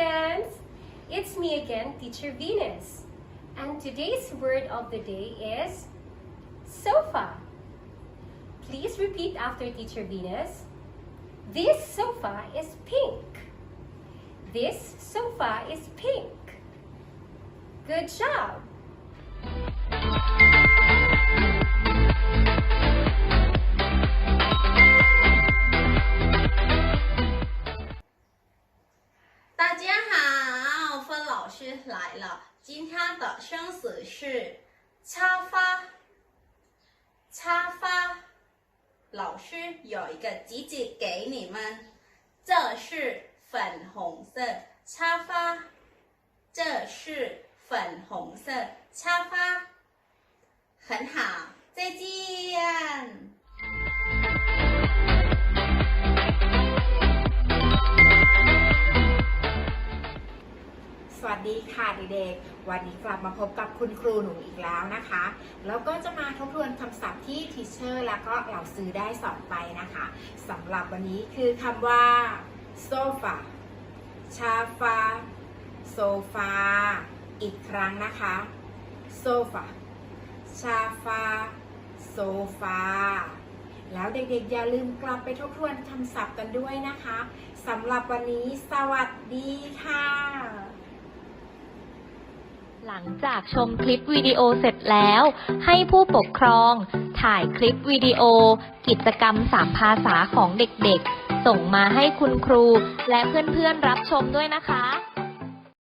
students! It's me again, Teacher Venus. And today's word of the day is sofa. Please repeat after Teacher Venus. This sofa is pink. This sofa is pink. Good job! 师来了。今天的生死是插花，插花。老师有一个集锦给你们，这是粉红色插花，这是粉红色插花，很好， ค่ะเด็กๆ วันนี้กลับมาพบกับคุณครูหนูอีกแล้วนะคะ แล้วก็จะมาทบทวนคำศัพท์ที่ทีเชอร์แล้วก็เหล่าซื้อได้สอนไปนะคะสำหรับวันนี้คือคำว่าโซฟาชาฟาโซฟาอีกครั้งนะคะโซฟาชาฟาโซฟาแล้วเด็กๆ อย่าลืมกลับไปทบทวนคำศัพท์กันด้วยนะคะสำหรับวันนี้สวัสดีค่ะ หลังจากชมคลิปวิดีโอเสร็จแล้ว ให้ผู้ปกครอง ถ่ายคลิปวิดีโอ กิจกรรมสามภาษาของเด็กๆ ส่งมาให้คุณครู และเพื่อนๆรับชมด้วยนะคะ